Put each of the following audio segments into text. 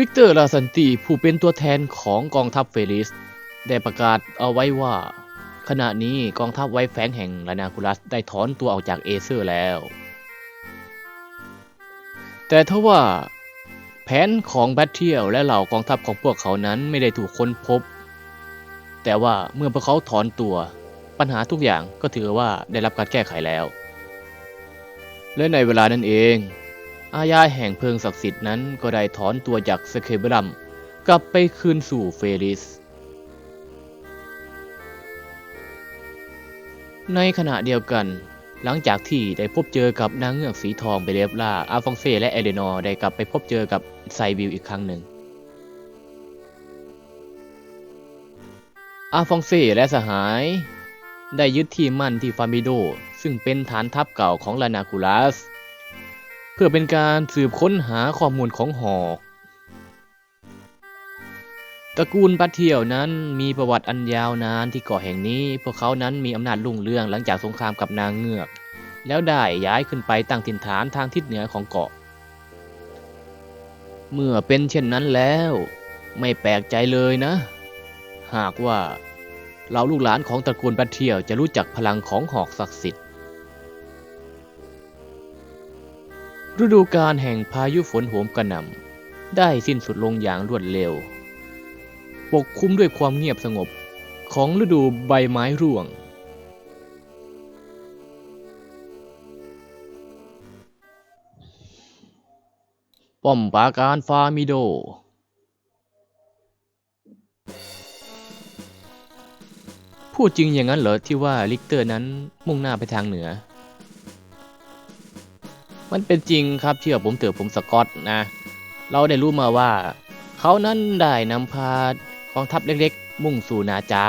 ลิกเตอร์ลาซันตีผู้เป็นตัวแทนของกองทัพเฟลิส ได้ประกาศเอาไว้ว่า ขณะนี้กองทัพไวแฟงแห่งลานาคูลัสได้ถอนตัวออกจากเอเซอร์แล้ว แต่ทว่า แผนของแบทเทียลและเหล่ากองทัพของพวกเขานั้นไม่ได้ถูกค้นพบ แต่ว่าเมื่อพวกเขาถอนตัว ปัญหาทุกอย่างก็ถือว่าได้รับการแก้ไขแล้ว และในเวลานั้นเอง อาญาแห่งเพลิงศักดิ์สิทธิ์นั้นก็ได้ถอนตัวจากสเคเบรัม กลับไปคืนสู่เฟลิส ในขณะเดียวกัน หลังจากที่ได้พบเจอกับนางเงือกสีทองเบเลฟล่าอาฟองเซ่และเอเลนอร์ได้กลับไปพบเจอกับไซบิลอีกครั้งหนึ่งอาฟองเซ่และสหาย ได้ยึดที่มั่นที่ฟามิโด ซึ่งเป็นฐานทัพเก่าของลานาคูลัส เพื่อเป็นการสืบค้นหาข้อมูลของหอกตระกูลปัตเทียวนั้นมีประวัติอันยาวนานที่เกาะแห่งนี้ พวกเขานั้นมีอำนาจรุ่งเรืองหลังจากสงครามกับนางเงือก แล้วได้ย้ายขึ้นไปตั้งถิ่นฐานทางทิศเหนือของเกาะ เมื่อเป็นเช่นนั้นแล้ว ไม่แปลกใจเลยนะ หากว่าเราลูกหลานของตระกูลปัตเทียวจะรู้จักพลังของหอกศักดิ์สิทธิ์ ฤดูกาลแห่งพายุฝนโหมกระหน่ำได้สิ้นสุดลงอย่างรวดเร็ว ปกคลุมด้วยความเงียบสงบของฤดูใบไม้ร่วง ป้อมปราการฟามิโด พูดจริงอย่างนั้นเหรอที่ว่าลิกเตอร์นั้นมุ่งหน้าไปทางเหนือ มันเป็นจริงครับเชื่อผมเถอะผมสกอตนะ เราได้รู้มาว่า เขานั้นได้นำพากองทัพเล็กๆ มุ่งสู่นาจา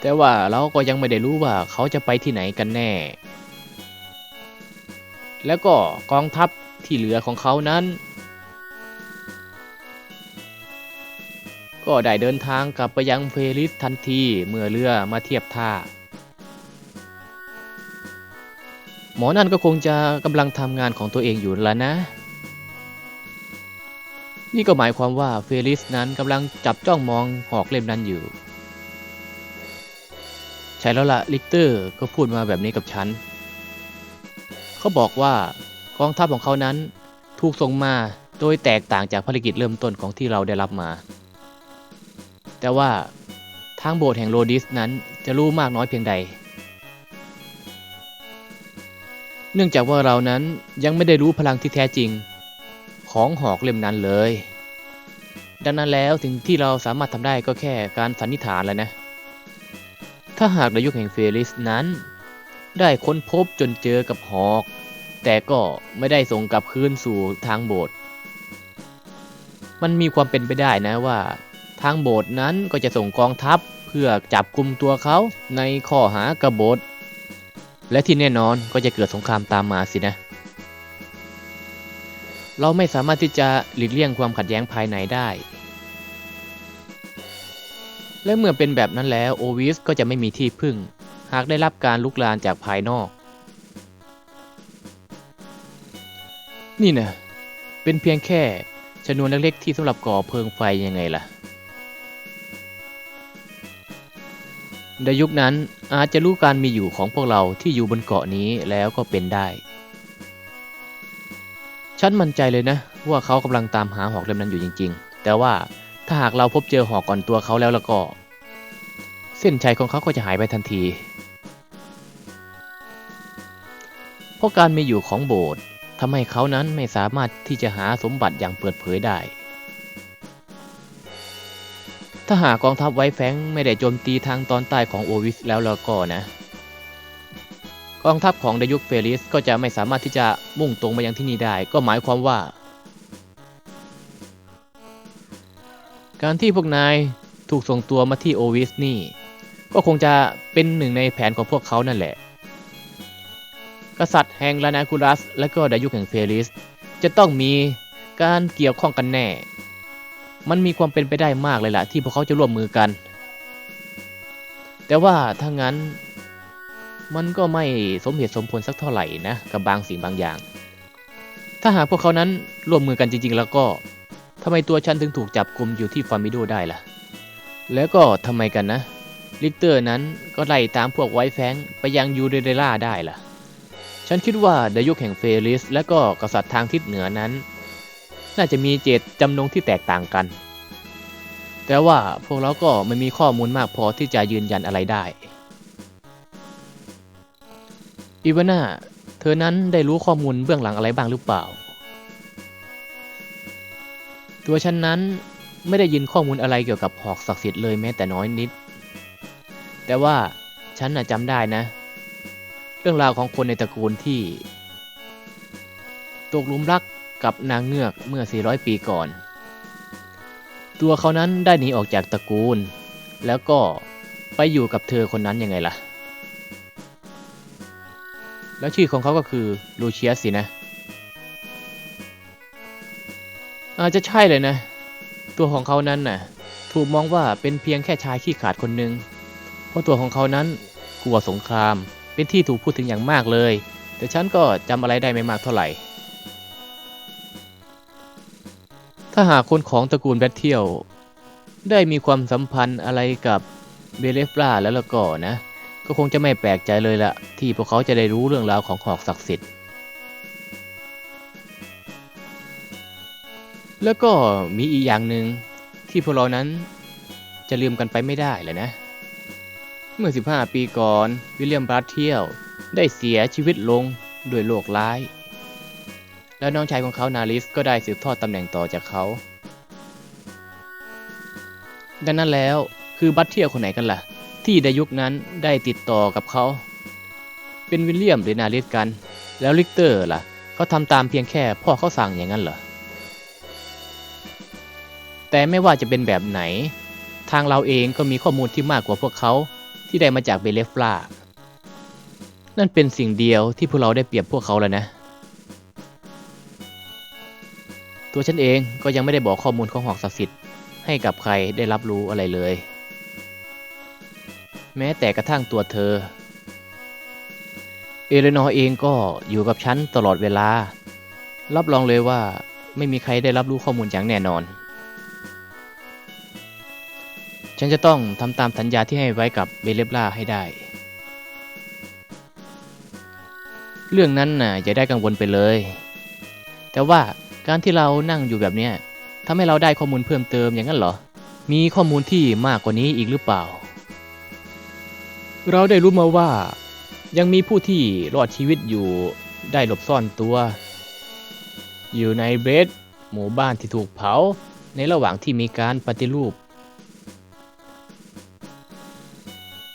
แต่ว่าเราก็ยังไม่ได้รู้ว่าเขาจะไปที่ไหนกันแน่ แล้วก็กองทัพที่เหลือของเขานั้น ก็ได้เดินทางกลับไปยังเฟลิสทันทีเมื่อเรือมาเทียบท่า หมอนั่นก็คงจะกำลังทำงานของตัวเองอยู่แล้วนะ นี่ก็หมายความว่าเฟลิสนั้นกำลังจับจ้องมองหอกเล่มนั้นอยู่ ใช่แล้วละลิกเตอร์ก็พูดมาแบบนี้กับฉัน เขาบอกว่ากองทัพของเขานั้นถูกส่งมาโดยแตกต่างจากภารกิจเริ่มต้นของที่เราได้รับมา แต่ว่าทางโบสถ์แห่งโรดิสนั้นจะรู้มากน้อยเพียงใด เนื่องจากว่าเรานั้นยังไม่ได้รู้พลังที่แท้จริง ของหอกเล่มนั้นเลย ดังนั้นแล้วถึงที่เราสามารถทำได้ก็แค่การสันนิษฐานแล้วนะ ถ้าหากในยุคแห่งเฟลิสนั้น ได้ค้นพบจนเจอกับหอก แต่ก็ไม่ได้ส่งกลับคืนสู่ทางโบสถ์มันมีความเป็นไปได้นะว่า ทางโบสถ์นั้นก็จะส่งกองทัพเพื่อจับกลุ่มตัวเขาในข้อหากบฏ และที่แน่นอนก็จะเกิดสงครามตามมาสินะ เราไม่สามารถที่จะหลีกเลี่ยงความขัดแย้งภายในได้ และเมื่อเป็นแบบนั้นแล้วโอวิสก็จะไม่มีที่พึ่ง หากได้รับการลุกลานจากภายนอก นี่นะเป็นเพียงแค่ชนวนเล็กๆที่สำหรับก่อเพลิงไฟยังไงล่ะ ในยุคนั้นอาจจะรู้การมีอยู่ของพวกเราที่อยู่บนเกาะนี้แล้วก็เป็นได้ ฉันมั่นใจเลยนะ ว่าเขากำลังตามหาหอกเล่มนั้นอยู่จริง ๆ แต่ว่าถ้าหากเราพบเจอหอกก่อนตัวเขาแล้วแล้วก็ เส้นชัยของเขาก็จะหายไปทันที เพราะการมีอยู่ของโบสถ์ทำให้เขานั้นไม่สามารถที่จะหาสมบัติอย่างเปิดเผยได้ ถ้าหากกองทัพไวท์แฟงไม่ได้โจมตีทางตอนใต้ของโอวิสแล้วแล้วก็นะ กองทัพของดยุคเฟลิสก็จะไม่สามารถที่จะมุ่งตรงมายังที่นี่ได้ ก็หมายความว่า การที่พวกนายถูกส่งตัวมาที่โอวิสนี่ ก็คงจะเป็นหนึ่งในแผนของพวกเขานั่นแหละ กษัตริย์แห่งลานาคูลัส และก็ดยุคแห่งเฟลิส จะต้องมีการเกี่ยวข้องกันแน่ มันมีความเป็นไปได้มากเลยล่ะที่พวกเขาจะร่วมมือกัน แต่ว่าถ้างั้นมันก็ไม่สมเหตุสมผลสักเท่าไหร่นะกับบางสิ่งบางอย่าง ถ้าหากพวกเขานั้นร่วมมือกันจริง ๆ แล้วก็ทำไมตัวฉันถึงถูกจับกลุมอยู่ที่ฟาร์มิโดได้ล่ะ แล้วก็ทำไมกันนะ ลิกเตอร์นั้นก็ไล่ตามพวกไวแฟงไปยังยูเดเรล่าได้ล่ะ ฉันคิดว่าดยุคแห่งเฟริสและก็กษัตริย์ทางทิศเหนือนั้น น่าจะมีเจตจำนงที่แตกต่างกัน แต่ว่าพวกเราก็ไม่มีข้อมูลมากพอที่จะยืนยันอะไรได้อีวาน่าเธอนั้นได้รู้ข้อมูลเบื้องหลังอะไรบ้างหรือเปล่า ตัวฉันนั้นไม่ได้ยินข้อมูลอะไรเกี่ยวกับหอกศักดิ์สิทธิ์เลยแม้แต่น้อยนิด แต่ว่าฉันน่ะจำได้นะ เรื่องราวของคนในตระกูลที่ ตกหลุมรัก กับนางเงือกเมื่อ 400 ปีก่อน ตัวเขานั้นได้หนีออกจากตระกูล แล้วก็ไปอยู่กับเธอคนนั้นยังไงล่ะ แล้วชื่อของเขาก็คือลูเชียสสินะ อาจจะใช่เลยนะ ตัวของเขานั้นน่ะ ถูกมองว่าเป็นเพียงแค่ชายขี้ขาดคนหนึ่งเพราะตัวของเขานั้นกลัวสงคราม เป็นที่ถูกพูดถึงอย่างมากเลย แต่ฉันก็จำอะไรได้ไม่มากเท่าไหร่ ถ้าหากคนของตระกูลแบทเทียลได้มีความสัมพันธ์อะไรกับเบเลฟลาแล้วละก็นะ ก็คงจะไม่แปลกใจเลยละที่พวกเขาจะได้รู้เรื่องราวของหอกศักดิ์สิทธิ์ แล้วก็มีอีกอย่างหนึ่งที่พวกเรานั้นจะลืมกันไปไม่ได้เลยนะ เมื่อ 15 ปีก่อน วิลเลียมบรัตเทียลได้เสียชีวิตลงด้วยโรคร้าย แล้วน้องชายของเขานาลิสก็ได้สืบทอดตำแหน่งต่อจากเขา ดังนั้นแล้วคือบัตเทียคนไหนกันล่ะ ที่ในยุคนั้นได้ติดต่อกับเขา เป็นวิลเลียมหรือนาลิสกัน แล้วลิกเตอร์ล่ะเขาทำตามเพียงแค่พ่อเขาสั่งอย่างนั้นเหรอแต่ไม่ว่าจะเป็นแบบไหน ทางเราเองก็มีข้อมูลที่มากกว่าพวกเขาที่ได้มาจากเบเลฟลานั่นเป็นสิ่งเดียวที่พวกเราได้เปรียบพวกเขาแล้วนะ ตัวฉันเองก็ยังไม่ได้บอกข้อมูลของหอกศักดิ์สิทธิ์ให้กับใครได้รับรู้อะไรเลย แม้แต่กระทั่งตัวเธอ เอเลนอร์เองก็อยู่กับฉันตลอดเวลา รับรองเลยว่าไม่มีใครได้รับรู้ข้อมูลอย่างแน่นอน ฉันจะต้องทำตามสัญญาที่ให้ไว้กับเบเลฟลาให้ได้ เรื่องนั้นน่ะอย่าได้กังวลไปเลย แต่ว่า การที่เรานั่งอยู่แบบเนี้ยทำให้เราได้ข้อมูลเพิ่มเติมอย่างนั้นเหรอ มีข้อมูลที่มากกว่านี้อีกหรือเปล่า เราได้รู้มาว่า ยังมีผู้ที่รอดชีวิตอยู่ได้หลบซ่อนตัว อยู่ในเบรดหมู่บ้านที่ถูกเผา ในระหว่างที่มีการปฏิรูป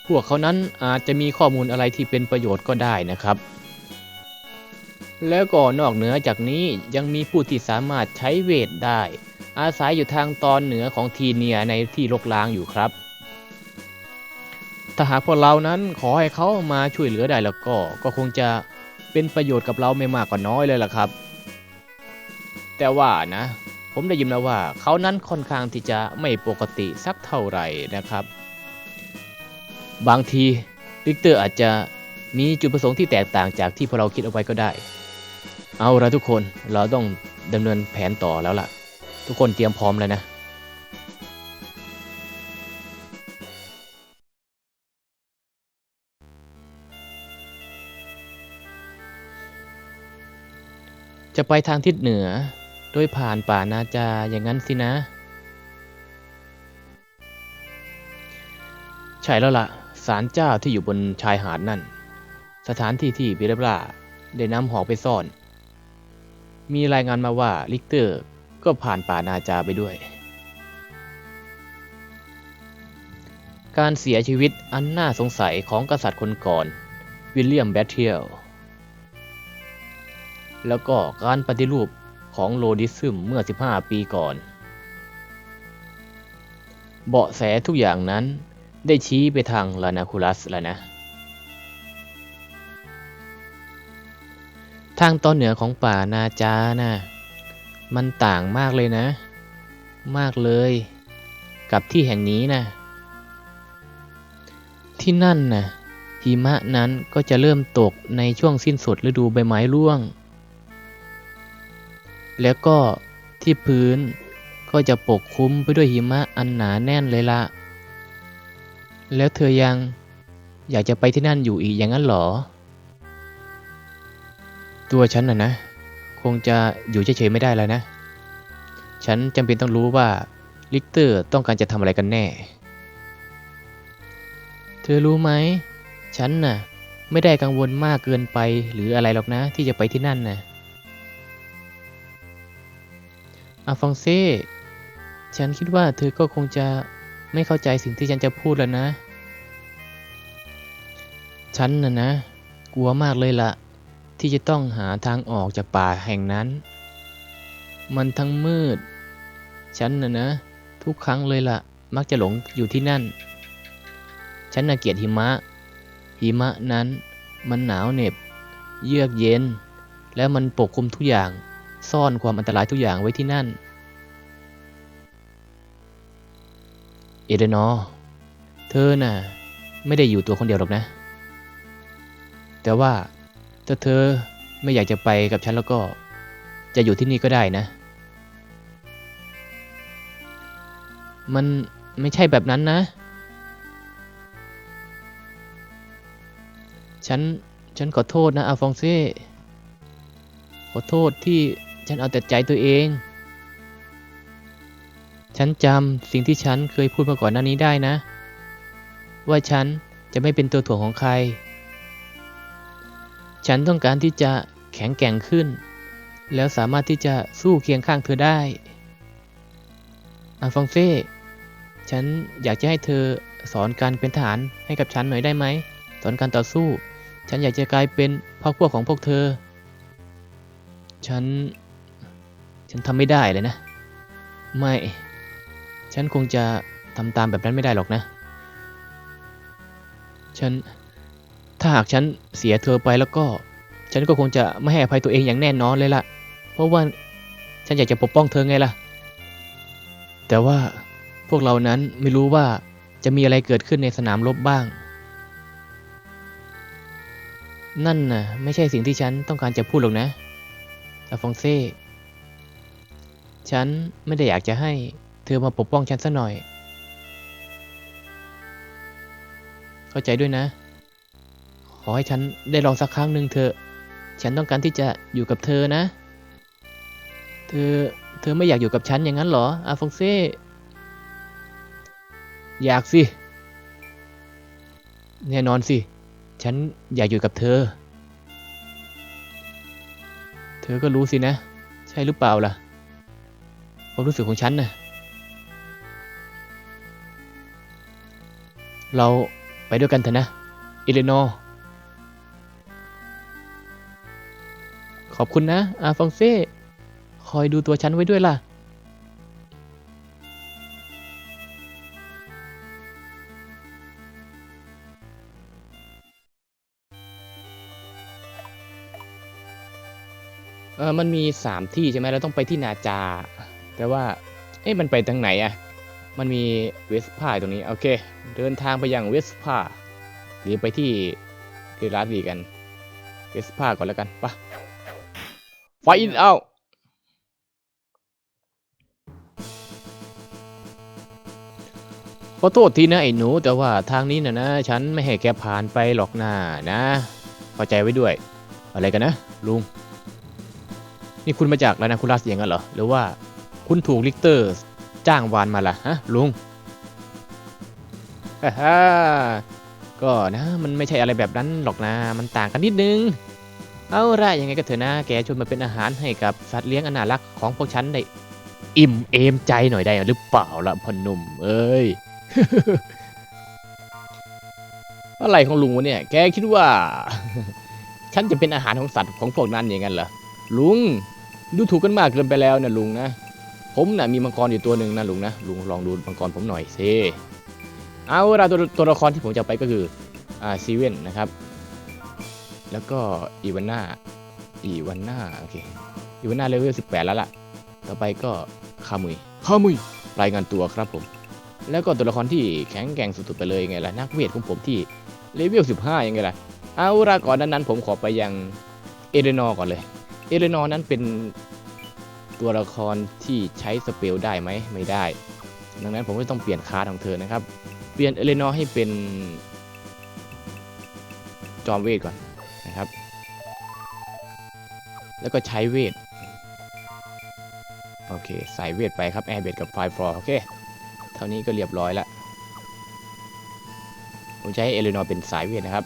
พวกเขานั้นอาจจะมีข้อมูลอะไรที่เป็นประโยชน์ก็ได้นะครับ แล้วก็นอกเหนือจากนี้ยังมีผู้ที่สามารถใช้เวทได้ อาศัยอยู่ทางตอนเหนือของทีเนียในที่รกร้างอยู่ครับ ถ้าหากพวกเรานั้นขอให้เขามาช่วยเหลือได้แล้วก็ ก็คงจะเป็นประโยชน์กับเราไม่มากก็น้อยเลยล่ะครับ แต่ว่านะ ผมได้ยินมาว่าเขานั้นค่อนข้างที่จะไม่ปกติสักเท่าไหร่นะครับ บางทีลิกเตอร์อาจจะมีจุดประสงค์ที่แตกต่างจากที่พวกเราคิดเอาไว้ก็ได้ เอาละทุกคนเราต้องดำเนินแผนต่อแล้วล่ะ ทุกคนเตรียมพร้อมเลยนะจะไปทางทิศเหนือ โดยผ่านป่านาจาอย่างนั้นสินะ ใช่แล้วล่ะศาลเจ้าที่อยู่บนชายหาดนั่น สถานที่ที่บิเรบลาได้นำหอกไปซ่อน มีรายงานมาว่าลิกเตอร์ก็ผ่านป่านาจาไปด้วย การเสียชีวิตอันน่าสงสัยของกษัตริย์คนก่อน วิลเลียมแบทเทียล แล้วก็การปฏิรูปของโลดิซึมเมื่อ 15 ปีก่อน เบาะแสทุกอย่างนั้นได้ชี้ไปทางลานาคูลัสแล้วนะ ทางตอนเหนือของป่านาจานะมันต่างมากเลยนะ มากเลย กับที่แห่งนี้นะที่นั่นนะหิมะนั้นก็จะเริ่มตกในช่วงสิ้นสุดฤดูใบไม้ร่วง แล้วก็ที่พื้นก็จะปกคลุมไปด้วยหิมะอันหนาแน่นเลยละแล้วเธอยังอยากจะไปที่นั่นอยู่อีกอย่างนั้นหรอ ตัวฉันน่ะนะ คงจะอยู่เฉยๆไม่ได้แล้วนะ ฉันจำเป็นต้องรู้ว่าลิกเตอร์ต้องการจะทำอะไรกันแน่ เธอรู้ไหม ฉันน่ะ ไม่ได้กังวลมากเกินไปหรืออะไรหรอกนะ ที่จะไปที่นั่นน่ะอาฟองเซ่ฉันคิดว่าเธอก็คงจะไม่เข้าใจสิ่งที่ฉันจะพูดแล้วนะ ฉันน่ะนะ กลัวมากเลยล่ะ ที่จะต้องหาทางออกจากป่าแห่งนั้น มันทั้งมืด ฉันนะนะ ทุกครั้งเลยล่ะ มักจะหลงอยู่ที่นั่น ฉันน่ะเกียดหิมะ หิมะนั้นมันหนาวเหน็บ เยือกเย็น แล้วมันปกคลุมทุกอย่าง ซ่อนความอันตรายทุกอย่างไว้ที่นั่น เอเดนอเธอน่ะ ไม่ได้อยู่ตัวคนเดียวหรอกนะ แต่ว่า ถ้าเธอไม่อยากจะไปกับฉันแล้วก็ จะอยู่ที่นี่ก็ได้นะ มันไม่ใช่แบบนั้นนะ ฉัน ฉันขอโทษนะอาฟองเซ่ขอโทษที่ฉันเอาแต่ใจตัวเอง ฉันจำสิ่งที่ฉันเคยพูดมาก่อนหน้านี้ได้นะ ว่าฉันจะไม่เป็นตัวถ่วงของใคร ฉันต้องการที่จะแข็งแกร่งขึ้น แล้วสามารถที่จะสู้เคียงข้างเธอได้อาฟองเซ่ฉันอยากจะให้เธอสอนการเป็นทหารให้กับฉันหน่อยได้ไหม สอนการต่อสู้ ฉันอยากจะกลายเป็นพ่อพวกของพวกเธอ ฉัน ฉันทำไม่ได้เลยนะ ไม่ ฉันคงจะทำตามแบบนั้นไม่ได้หรอกนะ ฉัน ถ้าหากฉันเสียเธอไปแล้วก็ ฉันก็คงจะไม่ให้อภัยตัวเองอย่างแน่นอนเลยล่ะ เพราะว่าฉันอยากจะปกป้องเธอไงล่ะ แต่ว่าพวกเรานั้นไม่รู้ว่าจะมีอะไรเกิดขึ้นในสนามรบบ้าง นั่นน่ะ ไม่ใช่สิ่งที่ฉันต้องการจะพูดหรอกนะอาฟองเซ่ ฉันไม่ได้อยากจะให้เธอมาปกป้องฉันซะหน่อย เข้าใจด้วยนะ อให้ฉันได้ลองสักครั้งหนึ่งเถอะ ฉันต้องการที่จะอยู่กับเธอนะ เธอ เธอไม่อยากอยู่กับฉันอย่างนั้นหรอ อาฟงเซ่ อยากสิ แน่นอนสิ ฉันอยากอยู่กับเธอ เธอก็รู้สินะ ใช่หรือเปล่าล่ะ ความรู้สึกของฉันนะ่ะ เราไปด้วยกันเถอะนะ อิเลนอร์ ขอบคุณนะ อาฟองเซ่ คอยดูตัวฉันไว้ด้วยล่ะ เออมันมีสามที่ใช่ไหมเราต้องไปที่นาจา แต่ว่า เอ๊ะ มันไปทางไหนอะมันมีเวสพาตรงนี้ โอเค เดินทางไปยังเวสพาหรือไปที่เกราดีกัน เวสพาก่อนแล้วกันปะ ไฟอินเอาขอโทษทีนะไอ้หนู แต่ว่าทางนี้นะนะ ฉันไม่ให้แกผ่านไปหรอกนะนะเข้าใจไว้ด้วย อะไรกันนะ ลุง นี่คุณมาจากแล้วนะคุณลาเสียงกันเหรอ หรือว่าคุณถูกลิกเตอร์ จ้างวานมาล่ะฮะ ลุงฮ่าฮ่าก็นะ มันไม่ใช่อะไรแบบนั้นหรอกนะ มันต่างกันนิดนึง เอาละยังไงก็เถอะนะแกชวนมาเป็นอาหารให้กับสัตว์เลี้ยงอนารักษ์ของพวกฉันได้อิ่มเอมใจหน่อยได้หรือเปล่าล่ะพ่อหนุ่มเอ้ยอะไรของลุงวะเนี่ย แกคิดว่า ฉันจะเป็นอาหารของสัตว์ของพวกนั้นอย่างนั้นเหรอลุง ดูถูกกันมากเกินไปแล้วนะลุงนะผมนะ่ะมีมังกรอยู่ตัวหนึ่งนะลุงนะลุงลองดูมังกรผมหน่อยเซเอาเวลาตัวตัวละครที่ผมจะไปก็คืออ่าซีเว่นนะครับ แล้วก็อีวาน่าอีวาน่าโอเคอีวาน่าเลเวล18 แล้วล่ะ ต่อไปก็คามุยคามุยรายงานตัวครับผม แล้วก็ตัวละครที่แข็งแกร่งสุดๆไปเลยไงล่ะ นักเวทของผมที่เลเวล15 ยังไงล่ะ เอาละก่อนนั้นๆผมขอไปยังเอเดนอร์ก่อนเลย เอเลนอร์นั้นเป็นตัวละครที่ใช้สเปลได้ไหมไม่ได้ ดังนั้นผมก็ต้องเปลี่ยนคาร์ดของเธอนะครับ เปลี่ยนเอเลนอร์ให้เป็นจอมเวทก่อน นะครับ แล้วก็ใช้เวท โอเค ใส่เวทไปครับ แอร์เบดกับไฟฟลอร์โอเค เท่านี้ก็เรียบร้อยล้วผมจะให้เอเลนอร์เป็นสายเวทนะครับ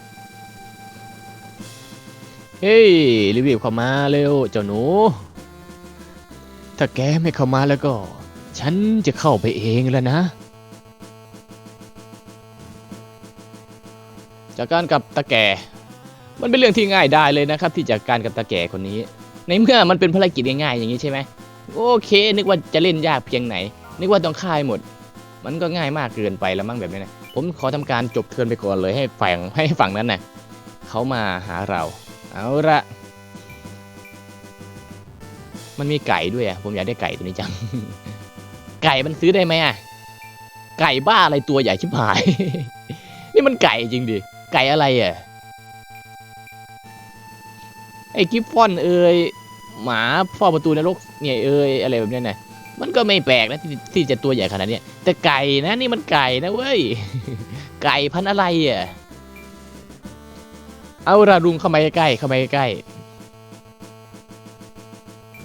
เฮ้ยรีบๆเข้ามาเร็วเจ้าหนู ถ้าแกไม่เข้ามาแล้วก็ ฉันจะเข้าไปเองแล้วนะจากการกับตาแก่ มันเป็นเรื่องที่ง่ายได้เลยนะครับ ที่จากการกับตาแก่คนนี้ ในเมื่อมันเป็นภารกิจง่ายๆอย่างนี้ใช่ไหมโอเค นึกว่าจะเล่นยากเพียงไหน นึกว่าต้องฆ่าให้หมด มันก็ง่ายมากเกินไปแล้วมั้งแบบนี้นะผมขอทำการจบเทินไปก่อนเลยให้ฝั่งให้ฝั่งนั้นนะเขามาหาเรา เอาละมันมีไก่ด้วยอะผมอยากได้ไก่ตัวนี้จัง ไก่มันซื้อได้ไหมอะไก่บ้าอะไรตัวใหญ่ชิบหาย นี่มันไก่จริงดิไก่อะไรอะ ไอ้กิฟฟอนเอ่ยหมาเฝ้าประตูนรกเนี่ยเอ่ยอะไรแบบนี้นะมันก็ไม่แปลกนะที่ที่จะตัวใหญ่ขนาดนี้แต่ไก่นะนี่มันไก่นะเว้ยไก่พันอะไรอะเอาละลุงเข้ามาใกล้เข้ามาใกล้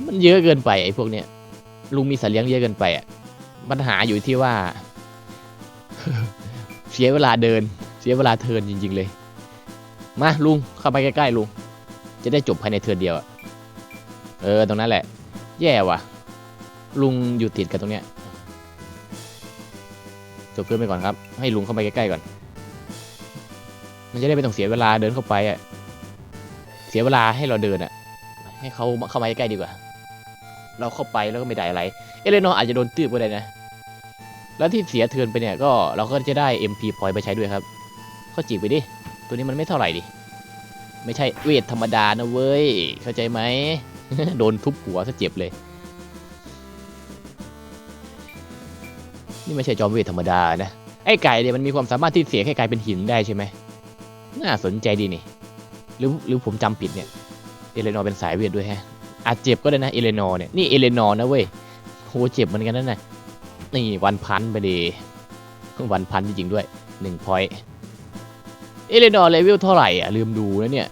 มันเยอะเกินไปไอ้พวกเนี้ยลุงมีสัตว์เลี้ยงเยอะเกินไปอะปัญหาอยู่ที่ว่า เสียเวลาเดิน เสียเวลาเทินจริง ๆ เลย มาลุงเข้าไปใกล้ๆลุง จะได้จบภายในเทิร์นเดียวอะเออ ตรงนั้นแหละ แย่ว่ะ ลุงอยู่ติดกับตรงเนี้ยจบเพื่อนไปก่อนครับ ให้ลุงเข้าไปใกล้ๆก่อน มันจะได้ไม่ต้องเสียเวลาเดินเข้าไปอะเสียเวลาให้เราเดินอะให้เขาเข้ามาใกล้ๆดีกว่า เราเข้าไปแล้วก็ไม่ได้อะไร เอเลนอร์อาจจะโดนตืบก็ได้นะ แล้วที่เสียเทิร์นไปเนี่ยก็เราก็จะได้ MP point ไปใช้ด้วยครับ ก็จีบไปดิ ตัวนี้มันไม่เท่าไหร่ดิ ไม่ใช่เวทธรรมดานะเว้ย เข้าใจไหม โดนทุบหัวซะเจ็บเลย นี่ไม่ใช่จอมเวทธรรมดานะ ไอ้ไก่เนี่ยมันมีความสามารถที่เสียแค่กลายเป็นหินได้ใช่ไหม น่าสนใจดีนี่ หรือหรือผมจำผิดเนี่ย เอเลนอร์เป็นสายเวทด้วยแฮะ อาจเจ็บก็ได้นะเอเลนอร์เนี่ย นี่เอเลนอร์นะเว้ยโหเจ็บเหมือนกันนั่นน่ะนี่วันพันไปดีวันพันจริงๆด้วยหนึ่งพอยต์ เอเลนอร์เลเวลเท่าไหร่อะลืมดูนะเนี่ย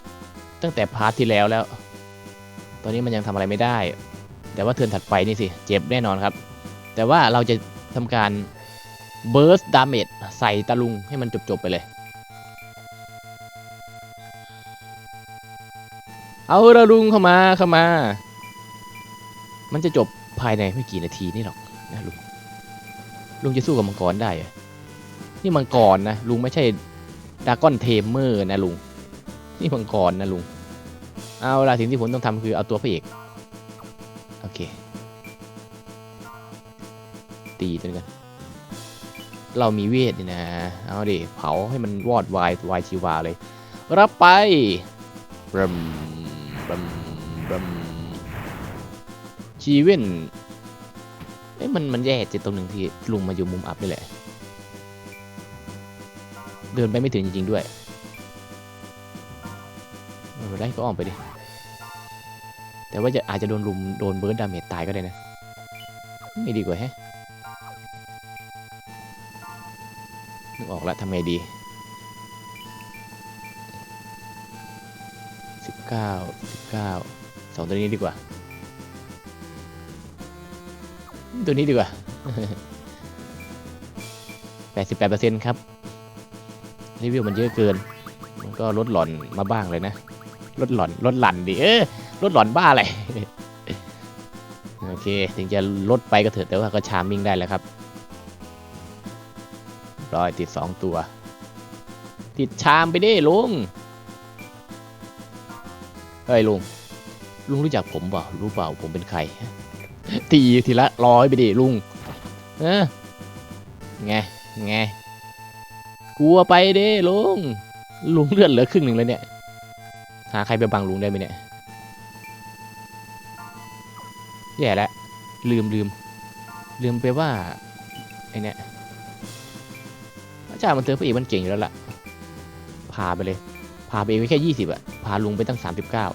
ตั้งแต่พาร์ทที่แล้วแล้ว ตอนนี้มันยังทำอะไรไม่ได้ แต่ว่าเทิร์นถัดไปนี่สิเจ็บแน่นอนครับ แต่ว่าเราจะทำการเบิร์สดาเมจใส่ตะลุงให้มันจบๆไปเลย เอาละลุงเข้ามาเข้ามา มันจะจบภายในไม่กี่นาทีนี่หรอกนะลุงลุงจะสู้กับมังกรได้เหรอนี่มังกรนะลุงไม่ใช่ ดากอนเทมเมอร์นะลุง นี่มังกรนะลุง เอาละสิ่งที่ผมต้องทำคือเอาตัวพระเอก โอเค ตีตัวนี้กัน เรามีเวทนี่นะ เอาดิ เผาให้มันวอดวายวายชีวาเลย รับไปรัมรัมรัมชีเว่นเอ้ยมันมันแย่จิตตรงหนึ่งที่ลุงมาอยู่มุมอับนี่แหละ เดินไปไม่ถึงจริงๆด้วยไม่เป็นไรก็อ้อมไปดิ แต่ว่าจะอาจจะโดนลุมโดนเบิร์ดดาเมจตายก็ได้นะ ไม่ดีกว่าแฮะนึกออกแล้วทำไงดีสิบเก้าสิบเก้าสองตัวนี้ดีกว่า ตัวนี้ดีกว่า 88%ครับ รีวิวมันเยอะเกิน มันก็ลดหล่อนมาบ้างเลยนะลดหล่อนลดหลั่นดิเออลดหล่อนบ้าอะไรโอเคถึงจะลดไปก็เถอะแต่ว่าก็ชาร์มมิ่งได้แล้วครับร้อยติด 2 ตัว ติดชามไปดิลุงเฮ้ยลุงลุงรู้จักผมเปล่ารู้เปล่าผมเป็นใคร ตีทีละร้อยไปดิลุงเออไงไง กลัวไปเด้ลุงลุงเลือดเหลือครึ่งหนึ่งเลยเนี่ย หาใครไปบังลุงได้ไหมเนี่ย แย่แล้วลืมลืมลืมไปว่าไอเนี่ยอาจารย์มันเจอพระเอกมันเก่งอยู่แล้วล่ะ พาไปเลย พาไปเองแค่ยี่สิบอะพาลุงไปตั้งสามสิบเก้า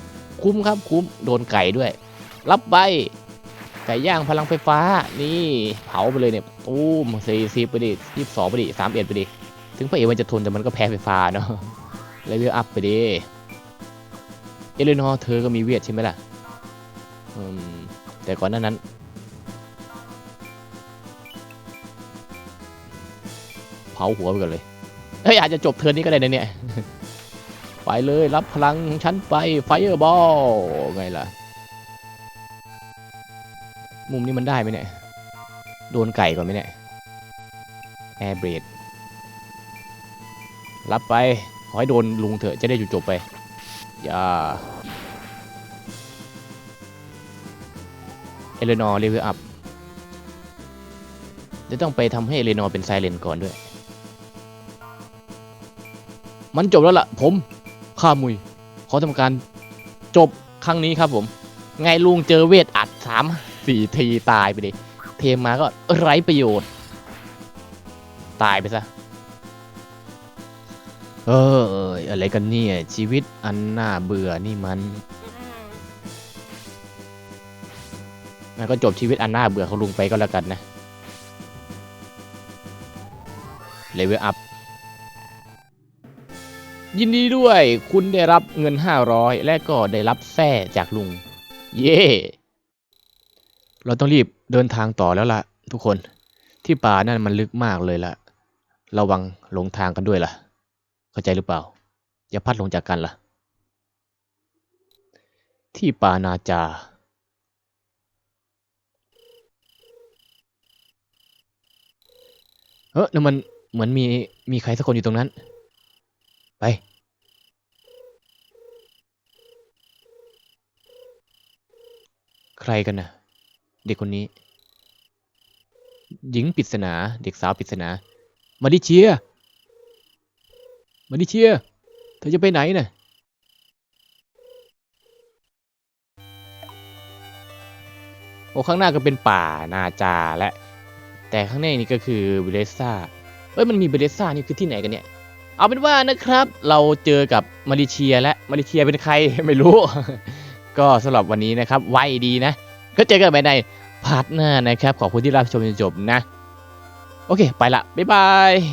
คุ้มครับคุ้มโดนไก่ด้วย รับไปไก่ย่างพลังไฟฟ้า นี่ เผาไปเลยเนี่ยตู้มสี่สิบไปดิยี่สิบสองไปดิสามเอ็ดไปดิ ถึงพระเอกมันจะทนแต่มันก็แพ้ไฟฟ้าเนาะเลเวลอัพไปดิเอเลนอเธอก็มีเวทใช่ไหมล่ะแต่ก่อนหน้านั้น เผาหัวไปก่อนเลยเฮ้ยอาจจะจบเทิร์นนี้ก็ได้นะเนี่ย ไปเลยรับพลังของฉันไปไฟเออร์บอลไงล่ะ มุมนี้มันได้ไหมเนี่ย โดนไก่ก่อนไหมเนี่ยแอร์เบรด รับไป ขอให้โดนลุงเถอะจะได้จบๆไป อย่าเอเลนอร์เลเวลอัพจะต้องไปทำให้เอเลนอร์เป็นไซเลนก่อนด้วย มันจบแล้วล่ะ ผมข้ามุย ขอทำการจบครั้งนี้ครับผม ไงลุงเจอเวทอัดสามสี่ทีตายไปดิเทมมาก็ไร้ประโยชน์ ตายไปซะ เออเอยอะไรกันเนี่ย ชีวิตอันน่าเบื่อนี่มันงั้นก็จบชีวิตอันน่าเบื่อของลุงไปก็แล้วกันนะเลเวลอัพยินดีด้วย คุณได้รับเงิน 500 และก็ได้รับแส้จากลุง เย่เราต้องรีบเดินทางต่อแล้วล่ะ ทุกคนที่ป่านั่นมันลึกมากเลยล่ะ ระวังหลงทางกันด้วยล่ะ เข้าใจหรือเปล่า อย่าพัดหลงจากกันล่ะ ที่ปานาจา เฮ้ยแล้วมันเหมือนมีมีใครสักคนอยู่ตรงนั้น ไป ใครกันนะเด็กคนนี้ หญิงปริศนา เด็กสาวปริศนา มาดิเชีย มาดิเชียเธอจะไปไหนน่ะโอ้ข้างหน้าก็เป็นป่านาจาและ แต่ข้างในนี่ก็คือเบเลซ่าเอ้ยมันมีเบเลซ่านี่คือที่ไหนกันเนี่ย เอาเป็นว่านะครับ เราเจอกับมาเลเซียและมาเลเซียเป็นใครไม่รู้ ก็สำหรับวันนี้นะครับ ไวดีนะ ก็เจอกันใหม่ในพาร์ทหน้านะครับ ขอบคุณที่รับชมจนจบนะ โอเค ไปละ บ๊ายบาย